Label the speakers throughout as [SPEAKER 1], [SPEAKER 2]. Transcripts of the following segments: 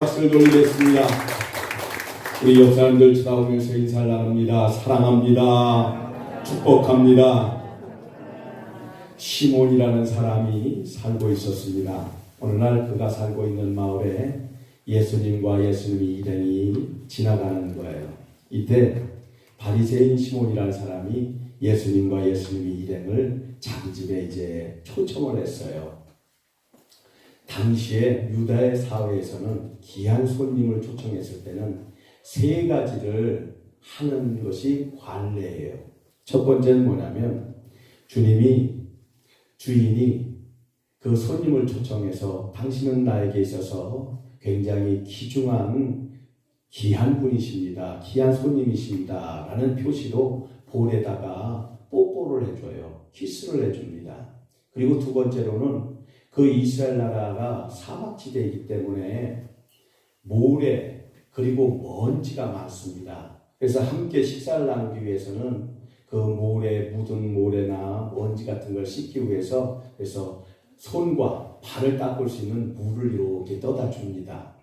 [SPEAKER 1] 박수를 돌리겠습니다. 우리 옆 사람들 쳐다보면서 인사를 나눕니다. 사랑합니다. 축복합니다. 시몬이라는 사람이 살고 있었습니다. 어느 날 그가 살고 있는 마을에 예수님과 예수님의 일행이 지나가는 거예요. 이때 바리새인 시몬이라는 사람이 예수님과 예수님의 일행을 자기 집에 이제 초청을 했어요. 당시에 유다의 사회에서는 귀한 손님을 초청했을 때는 세 가지를 하는 것이 관례예요. 첫 번째는 뭐냐면 주님이 주인이 그 손님을 초청해서 당신은 나에게 있어서 굉장히 귀중한 귀한 분이십니다. 귀한 손님이십니다. 라는 표시로 볼에다가 뽀뽀를 해줘요. 키스를 해줍니다. 그리고 두 번째로는 그 이스라엘 나라가 사막지대이기 때문에 모래 그리고 먼지가 많습니다. 그래서 함께 식사를 나누기 위해서는 그 모래 묻은 모래나 먼지 같은 걸 씻기 위해서 그래서 손과 발을 닦을 수 있는 물을 이렇게 떠다 줍니다.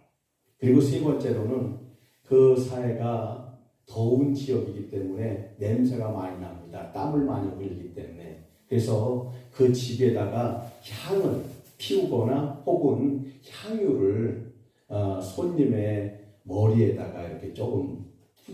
[SPEAKER 1] 그리고 세 번째로는 그 사회가 더운 지역이기 때문에 냄새가 많이 납니다. 땀을 많이 흘리기 때문에. 그래서 그 집에다가 향을 피우거나 혹은 향유를 어, 손님의 머리에다가 이렇게 조금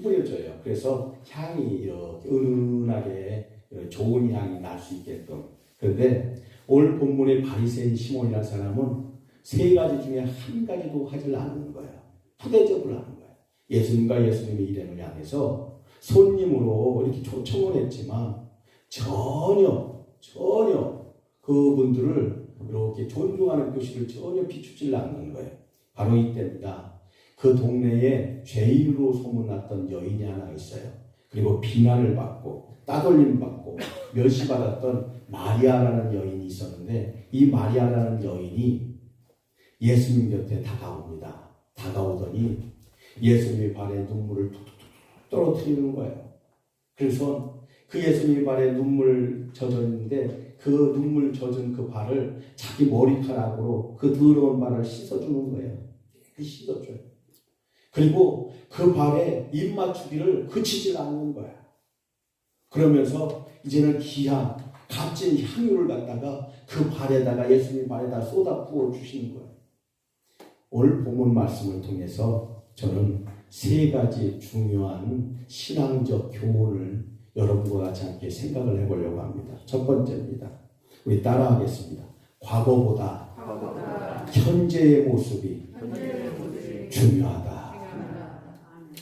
[SPEAKER 1] 뿌려줘요. 그래서 향이 이렇게 은은하게 좋은 향이 날 수 있게끔. 그런데 오늘 본문의 바리새인 시몬이라는 사람은 세 가지 중에 한 가지도 하질 않는 거예요. 푸대접을 하는 거예요. 예수님과 예수님의 일행을 향해서 손님으로 이렇게 초청을 했지만 전혀 전혀 그분들을 이렇게 존중하는 표시를 전혀 비추질 않는 거예요. 바로 이때입니다. 그 동네에 죄인으로 소문났던 여인이 하나 있어요. 그리고 비난을 받고 따돌림 받고 멸시받았던 마리아라는 여인이 있었는데 이 마리아라는 여인이 예수님 곁에 다가옵니다. 다가오더니 예수님의 발에 눈물을 툭툭툭 떨어뜨리는 거예요. 그래서 그 예수님의 발에 눈물 젖었는데 그 눈물 젖은 그 발을 자기 머리카락으로 그 더러운 발을 씻어주는 거예요. 그 씻어줘요. 그리고 그 발에 입 맞추기를 그치질 않는 거야. 그러면서 이제는 귀한 값진 향유를 갖다가 그 발에다가 예수님 발에다 쏟아 부어 주시는 거예요. 오늘 본문 말씀을 통해서 저는 세 가지 중요한 신앙적 교훈을 여러분과 같이 함께 생각을 해보려고 합니다. 첫 번째입니다. 우리 따라하겠습니다. 과거보다,
[SPEAKER 2] 과거보다
[SPEAKER 1] 현재의 모습이
[SPEAKER 2] 모습이
[SPEAKER 1] 중요하다.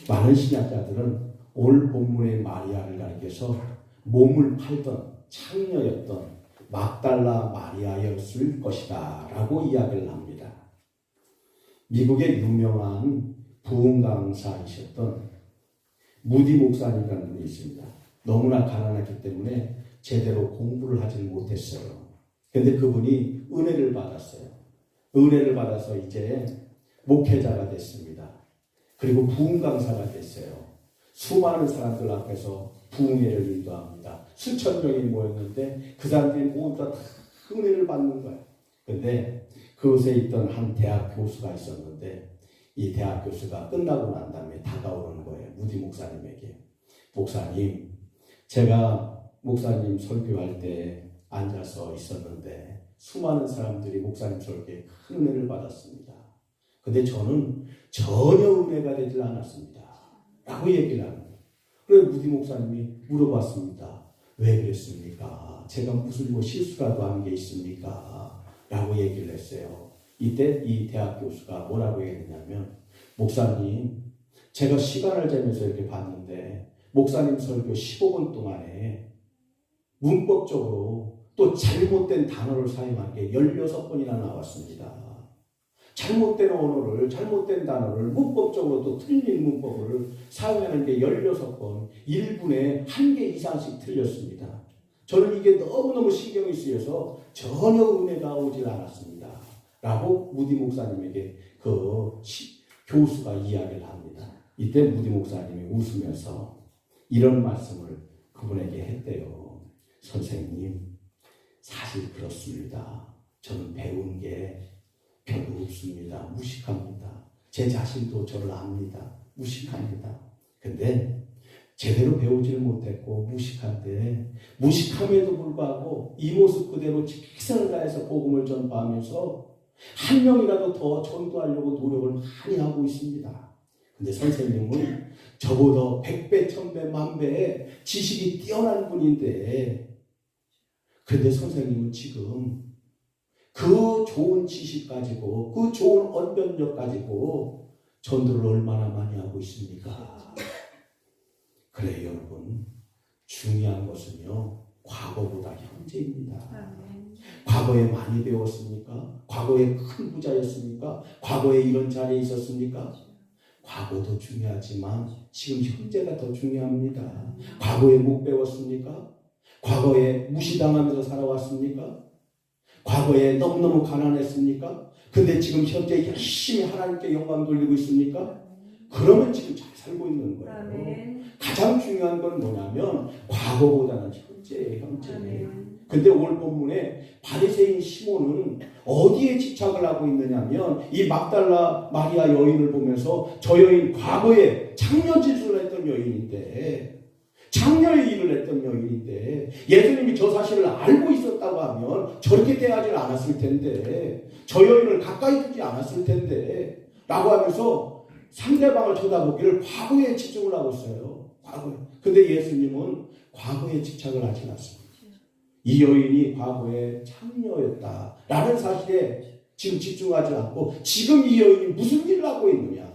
[SPEAKER 1] 많은 신학자들은 오늘 본문의 마리아를 가리켜서 몸을 팔던 창녀였던 막달라 마리아였을 것이다 라고 이야기를 합니다. 미국의 유명한 부흥 강사이셨던 무디 목사님이라는 분이 있습니다. 너무나 가난했기 때문에 제대로 공부를 하지 못했어요. 근데 그분이 은혜를 받았어요. 은혜를 받아서 이제 목회자가 됐습니다. 그리고 부흥 강사가 됐어요. 수많은 사람들 앞에서 부흥회를 인도합니다. 수천 명이 모였는데 그 사람들이 모두 다 은혜를 받는 거예요. 근데 그곳에 있던 한 대학 교수가 있었는데 이 대학 교수가 끝나고 난 다음에 다가오는 거예요. 무디 목사님에게. 목사님, 제가 목사님 설교할 때 앉아서 있었는데 수많은 사람들이 목사님 설교에 큰 은혜를 받았습니다. 근데 저는 전혀 은혜가 되질 않았습니다. 라고 얘기를 하는 거예요. 그래 무디 목사님이 물어봤습니다. 왜 그랬습니까? 제가 무슨 뭐 실수라도 한 게 있습니까? 라고 얘기를 했어요. 이때 이 대학 교수가 뭐라고 얘기했냐면 목사님 제가 시간을 재면서 이렇게 봤는데 목사님 설교 15분 동안에 문법적으로 또 잘못된 단어를 사용한 게 16번이나 나왔습니다. 잘못된 언어를, 잘못된 단어를 문법적으로 또 틀린 문법을 사용하는 게 16번, 1분에 한 개 이상씩 틀렸습니다. 저는 이게 너무너무 신경이 쓰여서 전혀 은혜가 오질 않았습니다. 라고 무디 목사님에게 그 시, 교수가 이야기를 합니다. 이때 무디 목사님이 웃으면서 이런 말씀을 그분에게 했대요. 선생님, 사실 그렇습니다. 저는 배운 게 별로 없습니다. 무식합니다. 제 자신도 저를 압니다. 무식합니다. 근데 제대로 배우지를 못했고 무식한데 무식함에도 불구하고 이 모습 그대로 최선을 다해서 복음을 전파하면서 한 명이라도 더 전도하려고 노력을 많이 하고 있습니다. 근데 선생님은 저보다 백배, 천배, 만배의 지식이 뛰어난 분인데 근데 선생님은 지금 그 좋은 지식 가지고 그 좋은 언변력 가지고 전도를 얼마나 많이 하고 있습니까? 그래 여러분 중요한 것은요 과거보다 현재입니다. 과거에 많이 배웠습니까? 과거에 큰 부자였습니까? 과거에 이런 자리에 있었습니까? 과거도 중요하지만 지금 현재가 더 중요합니다. 과거에 못 배웠습니까? 과거에 무시당하면서 살아왔습니까? 과거에 너무너무 가난했습니까? 근데 지금 현재 열심히 하나님께 영광 돌리고 있습니까? 그러면 지금 잘 살고 있는 거예요.
[SPEAKER 2] 아멘.
[SPEAKER 1] 가장 중요한 건 뭐냐면 과거보다는 현재예요, 현재.
[SPEAKER 2] 아멘.
[SPEAKER 1] 근데 오늘 본문에 바리새인 시몬은 어디에 집착을 하고 있느냐면 이 막달라 마리아 여인을 보면서 저 여인 과거에 창녀 짓을 했던 여인인데 창녀의 일을 했던 여인인데 예수님이 저 사실을 알고 있었다고 하면 저렇게 대하지 않았을 텐데 저 여인을 가까이 두지 않았을 텐데 라고 하면서 상대방을 쳐다보기를 과거에 집중을 하고 있어요. 과거에. 근데 예수님은 과거에 집착을 하지 않았습니다. 이 여인이 과거에 창녀였다라는 사실에 지금 집중하지 않고 지금 이 여인이 무슨 일을 하고 있느냐.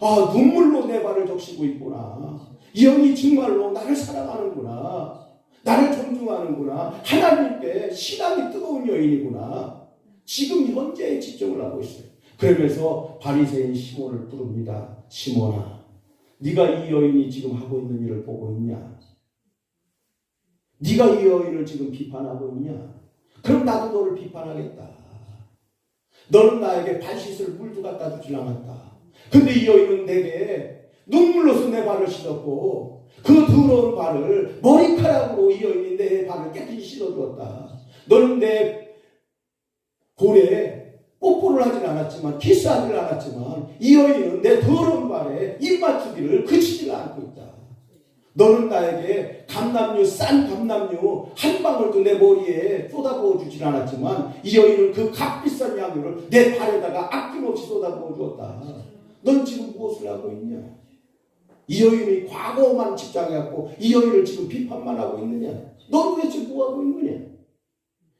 [SPEAKER 1] 아, 눈물로 내 발을 적시고 있구나. 이 여인이 정말로 나를 사랑하는구나. 나를 존중하는구나. 하나님께 신앙이 뜨거운 여인이구나. 지금 현재에 집중을 하고 있어요. 그러면서 바리새인 시몬을 부릅니다. 시몬아, 네가 이 여인이 지금 하고 있는 일을 보고 있냐? 네가 이 여인을 지금 비판하고 있냐? 그럼 나도 너를 비판하겠다. 너는 나에게 발 씻을 물도 갖다 주질 않았다. 근데 이 여인은 내게 눈물로서 내 발을 씻었고 그 더러운 발을 머리카락으로 이 여인이 내 발을 깨끗이 씻어주었다. 너는 내 볼에 뽀뽀를 하진 않았지만 키스하지 않았지만 이 여인은 내 더러운 발에 입 맞추기를 그치지 않고 있다. 너는 나에게 감남류 싼 감남류 한 방울도 내 머리에 쏟아부어 주질 않았지만 이 여인은 그 값비싼 향유를 내 발에다가 아낌없이 쏟아부어 주었다. 넌 지금 무엇을 하고 있냐? 이 여인이 과거만 집착해갖고 이 여인을 지금 비판만 하고 있느냐? 넌 도대체 뭐 하고 있느냐?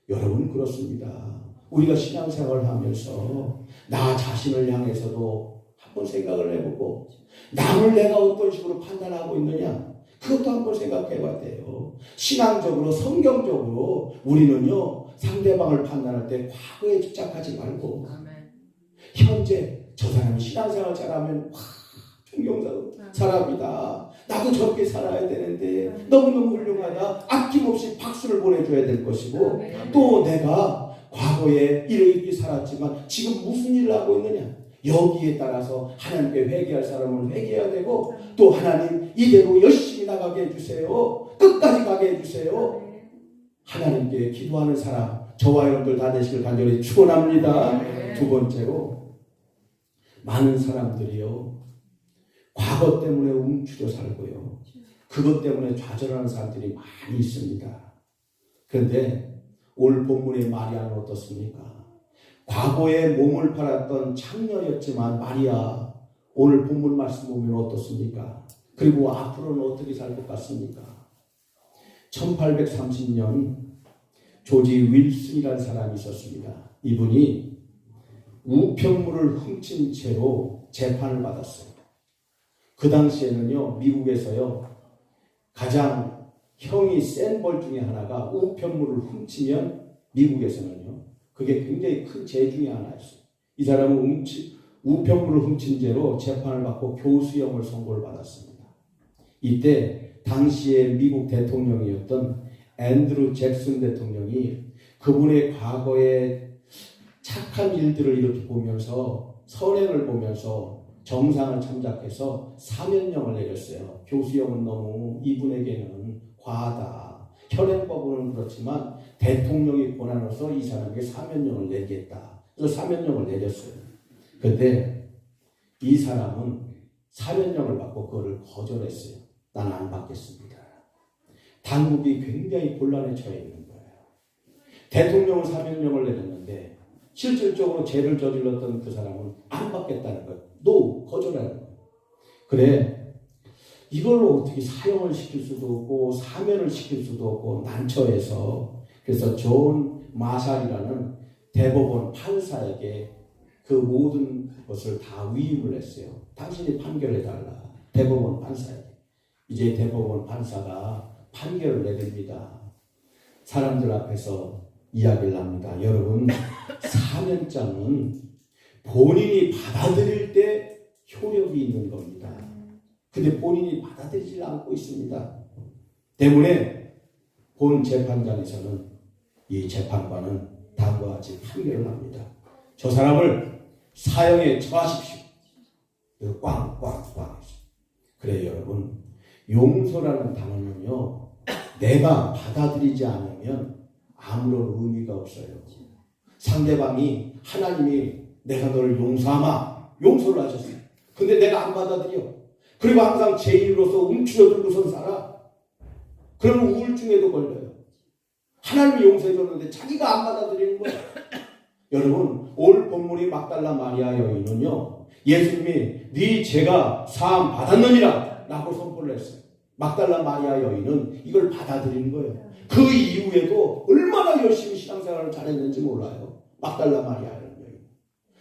[SPEAKER 1] 여러분 그렇습니다. 우리가 신앙생활을 하면서 나 자신을 향해서도 한번 생각을 해보고 남을 내가 어떤 식으로 판단하고 있느냐 그것도 한번 생각해 봐야 돼요. 신앙적으로 성경적으로 우리는요 상대방을 판단할 때 과거에 집착하지 말고
[SPEAKER 2] 아멘.
[SPEAKER 1] 현재 저 사람이 신앙생활 잘하면 와 존경스러운 사람이다. 나도 저렇게 살아야 되는데 너무너무 훌륭하다. 아낌없이 박수를 보내줘야 될 것이고
[SPEAKER 2] 아멘.
[SPEAKER 1] 또 내가 과거에 이렇게 살았지만 지금 무슨 일을 하고 있느냐 여기에 따라서 하나님께 회개할 사람은 회개해야 되고 또 하나님 이대로 열심히 나가게 해주세요 끝까지 가게 해주세요. 하나님께 기도하는 사람 저와 여러분들 다 되시길 간절히 축원합니다
[SPEAKER 2] 네.
[SPEAKER 1] 두 번째로 많은 사람들이요 과거 때문에 움츠려 살고요 그것 때문에 좌절하는 사람들이 많이 있습니다 그런데 오늘 본문의 마리아는 어떻습니까? 과거에 몸을 팔았던 창녀였지만 마리아 오늘 본문 말씀 보면 어떻습니까? 그리고 앞으로는 어떻게 살 것 같습니까? 1830년 조지 윌슨이라는 사람이 있었습니다. 이분이 우편물을 훔친 채로 재판을 받았어요. 그 당시에는요, 미국에서요, 가장 형이 센 벌 중에 하나가 우편물을 훔치면 미국에서는요, 그게 굉장히 큰 죄 중에 하나였어요. 이 사람은 훔치, 우편물을 훔친 죄로 재판을 받고 교수형을 선고를 받았습니다. 이때 당시의 미국 대통령이었던 앤드루 잭슨 대통령이 그분의 과거의 착한 일들을 이렇게 보면서 선행을 보면서 정상을 참작해서 사면령을 내렸어요. 교수형은 너무 이분에게는 과하다. 현행법으로는 그렇지만 대통령이 권한으로서 이 사람에게 사면령을 내리겠다. 그래서 사면령을 내렸어요. 근데 이 사람은 사면령을 받고 그거를 거절했어요. 나는 안 받겠습니다. 당국이 굉장히 곤란에 처해 있는 거예요. 대통령은 사면령을 내렸는데 실질적으로 죄를 저질렀던 그 사람은 안 받겠다는 거예요. 노 거절하는 거예요. 그래 이걸로 어떻게 사형을 시킬 수도 없고 사면을 시킬 수도 없고 난처해서 그래서 존 마샬이라는 대법원 판사에게 그 모든 것을 다 위임을 했어요. 당신이 판결해 달라. 대법원 판사에게. 이제 대법원 판사가 판결을 내립니다. 사람들 앞에서 이야기를 합니다. 여러분, 사면장은 본인이 받아들일 근데 본인이 받아들이지 않고 있습니다. 때문에 본 재판장에서는 이 재판관은 다음과 같이 판결을 합니다. 저 사람을 사형에 처하십시오. 그리고 꽝꽝꽝. 그래 여러분 용서라는 단어는요 내가 받아들이지 않으면 아무런 의미가 없어요. 상대방이 하나님이 내가 너를 용서하마 용서를 하셨어요. 근데 내가 안 받아들여. 그리고 항상 죄인으로서 움츠러들고선 살아. 그러면 우울증에도 걸려요. 하나님이 용서해 줬는데 자기가 안 받아들이는 거예요. 여러분 올 본문이 막달라 마리아 여인은요 예수님이 네 죄가 사함 받았느니라 라고 선포를 했어요. 막달라 마리아 여인은 이걸 받아들이는 거예요. 그 이후에도 얼마나 열심히 신앙생활을 잘했는지 몰라요. 막달라 마리아라는 여인.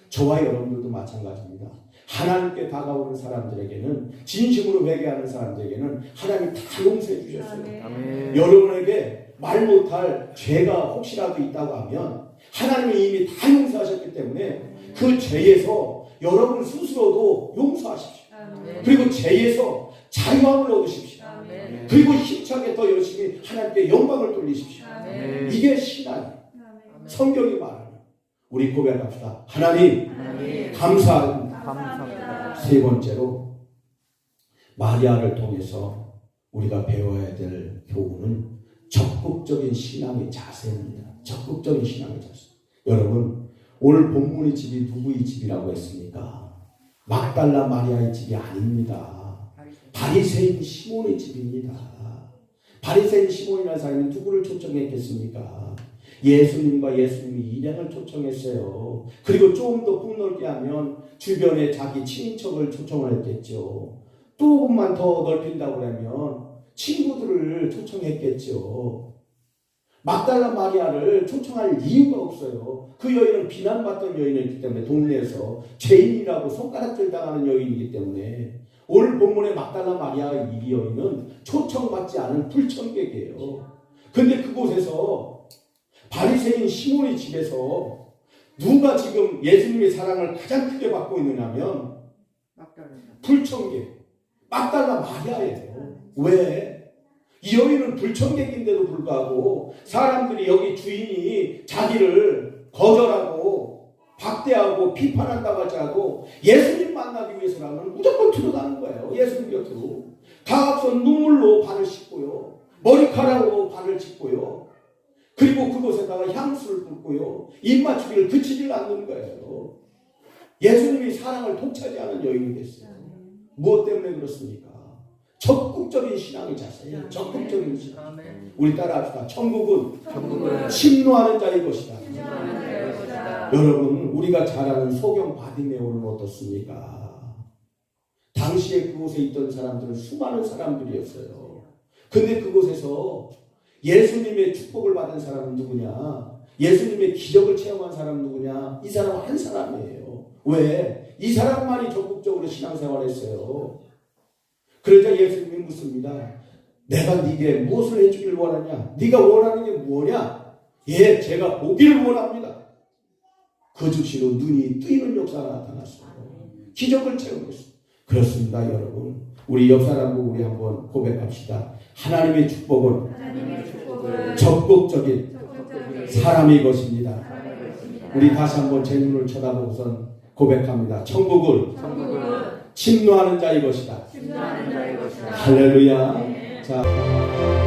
[SPEAKER 1] 저와 여러분들도 마찬가지입니다. 하나님께 다가오는 사람들에게는 진심으로 회개하는 사람들에게는 하나님 다 용서해 주셨어요.
[SPEAKER 3] 아멘.
[SPEAKER 1] 여러분에게 말 못할 죄가 혹시라도 있다고 하면 하나님이 이미 다 용서하셨기 때문에 그 죄에서 여러분 스스로도 용서하십시오.
[SPEAKER 2] 아멘.
[SPEAKER 1] 그리고 죄에서 자유함을 얻으십시오.
[SPEAKER 2] 아멘.
[SPEAKER 1] 그리고 힘차게 더 열심히 하나님께 영광을 돌리십시오.
[SPEAKER 2] 아멘.
[SPEAKER 1] 이게 신앙이에요.
[SPEAKER 2] 아멘.
[SPEAKER 1] 성경이 말하는 우리 고백합시다. 하나님
[SPEAKER 2] 하나님,
[SPEAKER 1] 감사합니다.
[SPEAKER 2] 감사합니다.
[SPEAKER 1] 세 번째로 마리아를 통해서 우리가 배워야 될 교훈은 적극적인 신앙의 자세입니다. 적극적인 신앙의 자세. 여러분 오늘 본문의 집이 누구의 집이라고 했습니까? 막달라 마리아의 집이 아닙니다. 바리새인 시몬의 집입니다. 바리새인 시몬이라는 사람이 누구를 초청했겠습니까? 예수님과 예수님이 일행을 초청했어요. 그리고 조금 더 폭넓게 하면 주변에 자기 친인척을 초청을 했겠죠. 조금만 더 넓힌다고 하면 친구들을 초청했겠죠. 막달라 마리아를 초청할 이유가 없어요. 그 여인은 비난받던 여인이기 때문에 동네에서 죄인이라고 손가락질 당하는 여인이기 때문에 오늘 본문의 막달라 마리아 이 여인은 초청받지 않은 불청객이에요. 근데 그곳에서 바리새인 시몬의 집에서 누가 지금 예수님의 사랑을 가장 크게 받고 있느냐면 불청객 막달라 마리아예요. 왜? 이 여인은 불청객인데도 불구하고 사람들이 여기 주인이 자기를 거절하고 박대하고 비판한다고 할지라도 예수님 만나기 위해서라면 무조건 들어가는 거예요. 예수님 곁으로. 다 앞서 눈물로 발을 씻고요. 머리카락으로 발을 짚고요. 그리고 그곳에다가 향수를 붓고요. 입맞추기를 그치질 않는 거예요. 예수님이 사랑을 독차지하는 여인이 됐어요. 무엇 때문에 그렇습니까? 적극적인 신앙의 자세예요. 적극적인 신앙. 우리 따라 합시다. 천국은
[SPEAKER 2] 천국은
[SPEAKER 1] 침노하는 자의 것이다.
[SPEAKER 2] 신령한 자의 것이다.
[SPEAKER 1] 여러분, 우리가 잘 아는 소경 바디메오는 어떻습니까? 당시에 그곳에 있던 사람들은 수많은 사람들이었어요. 근데 그곳에서 예수님의 축복을 받은 사람은 누구냐? 예수님의 기적을 체험한 사람은 누구냐? 이 사람은 한 사람이에요. 왜? 이 사람만이 적극적으로 신앙생활을 했어요. 그러자 예수님이 묻습니다. 내가 네게 무엇을 해주길 원하냐? 네가 원하는 게 뭐냐? 예, 제가 보기를 원합니다. 그 즉시로 눈이 뜨이는 역사가 나타났어요. 기적을 체험했어요. 그렇습니다, 여러분. 우리 옆 사람과 우리 한번 고백합시다. 하나님의 축복은
[SPEAKER 2] 하나님의 축복은
[SPEAKER 1] 적극적인
[SPEAKER 2] 적극적인
[SPEAKER 1] 사람의 것입니다.
[SPEAKER 2] 사람의 것입니다.
[SPEAKER 1] 우리 다시 한번 제 눈을 쳐다보고선 고백합니다. 천국은
[SPEAKER 2] 천국은
[SPEAKER 1] 침노하는 자의 것이다.
[SPEAKER 2] 심사하는 자의 것이다.
[SPEAKER 1] 할렐루야. 자.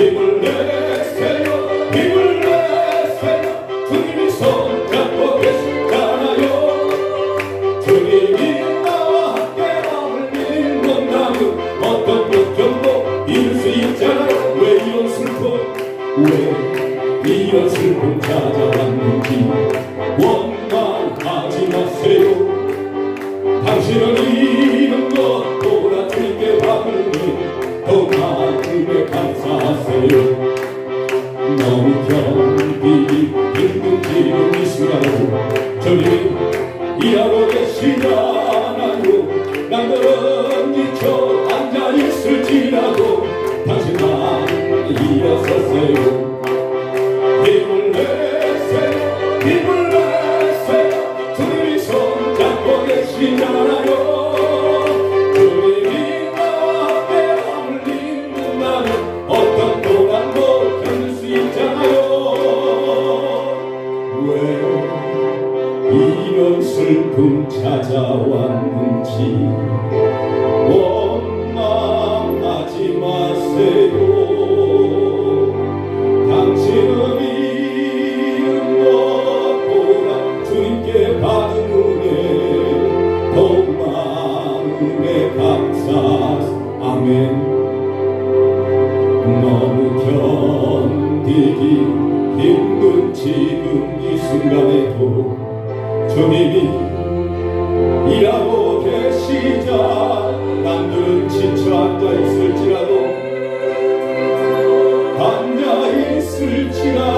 [SPEAKER 1] It will 계시나니 주님이 일하고 계시다 빛이라